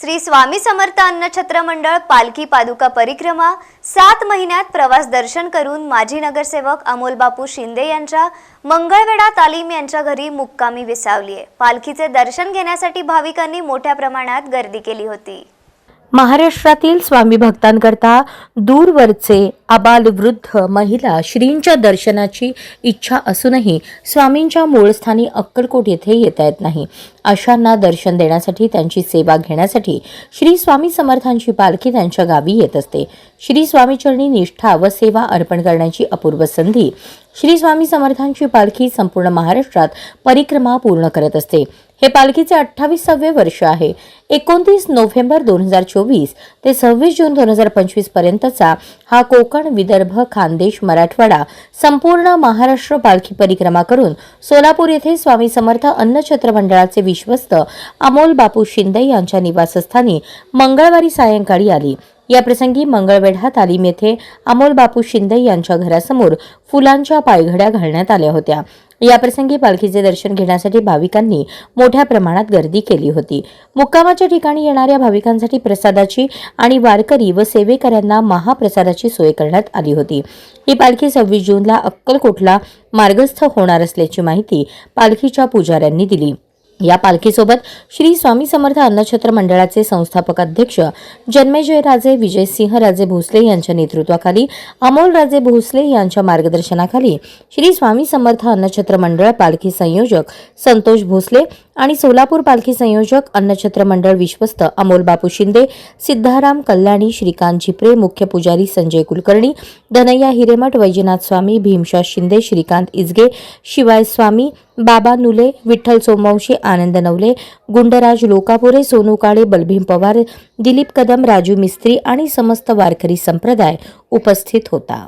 श्री स्वामी समर्थ अन्नछत्र मंडळ पालखी पादुका परिक्रमा सात महिन्यात प्रवास दर्शन करून माजी नगरसेवक अमोल बापू शिंदे यांच्या मंगळवेढा तालीम यांच्या घरी मुक्कामी विसावली आहे पालखीचे दर्शन घेण्यासाठी भाविकांनी मोठ्या प्रमाणात गर्दी केली होती. महाराष्ट्रातील स्वामी भक्तांकरता दूरवरचे आबालवृद्ध महिला श्रींच्या दर्शनाची इच्छा असूनही स्वामींच्या मूळस्थानी अक्कलकोट येथे येता येत नाही. अशांना दर्शन देण्यासाठी त्यांची सेवा घेण्यासाठी श्री स्वामी समर्थांची पालखी त्यांच्या गावी येत असते. श्री स्वामीचरणी निष्ठा व सेवा अर्पण करण्याची अपूर्व संधी श्री स्वामी समर्थांची पालखी संपूर्ण महाराष्ट्रात परिक्रमा पूर्ण करत असते. हे पालखीचे अठ्ठावीसावे वर्ष आहे. एकोणतीस नोव्हेंबर दोन हजार चोवीस ते सव्वीस जून दोन हजार पंचवीस पर्यंतचा हा कोकण विदर्भ खानदेश मराठवाडा संपूर्ण महाराष्ट्र पालखी परिक्रमा करून सोलापूर येथे स्वामी समर्थ अन्नछत्र मंडळाचे विश्वस्त अमोल बापू शिंदे यांच्या निवासस्थानी मंगळवारी सायंकाळी आली. याप्रसंगी मंगळवेढा तालीम येथे अमोल बापू शिंदे यांच्या घरासमोर फुलांच्या पायघड्या घालण्यात आल्या होत्या. या प्रसंगी पालखीचे दर्शन घेण्यासाठी भाविकांनी मोठ्या प्रमाणात गर्दी केली होती. मुक्कामाच्या ठिकाणी येणाऱ्या भाविकांसाठी प्रसादाची आणि वारकरी व सेवेकऱ्यांना महाप्रसादाची सोय करण्यात आली होती. ही पालखी सव्वीस जूनला अक्कलकोटला मार्गस्थ होणार असल्याची माहिती पालखीच्या पुजाऱ्यांनी दिली. या पालखीसोबत श्री स्वामी समर्थ अन्नछत्र मंडळाचे संस्थापक अध्यक्ष जन्मेजय राजे विजयसिंह राजे भोसले यांच्या नेतृत्वाखाली अमोल राजे भोसले यांच्या मार्गदर्शनाखाली श्री स्वामी समर्थ अन्नछत्र मंडळ पालखी संयोजक संतोष भोसले आणि सोलापूर पालखी संयोजक अन्नछत्र मंडळ विश्वस्त अमोल बापू शिंदे सिद्धाराम कल्याणी श्रीकांत झिपरे मुख्य पुजारी संजय कुलकर्णी धनय्या हिरेमठ वैजनाथ स्वामी भीमशा शिंदे श्रीकांत इजगे शिवाय स्वामी बाबा नुले विठ्ठल सोमवंशी आनंद नवले गुंडराज लोकापुरे सोनू काळे बलभीम पवार दिलीप कदम राजू मिस्त्री आणि समस्त वारकरी संप्रदाय उपस्थित होता.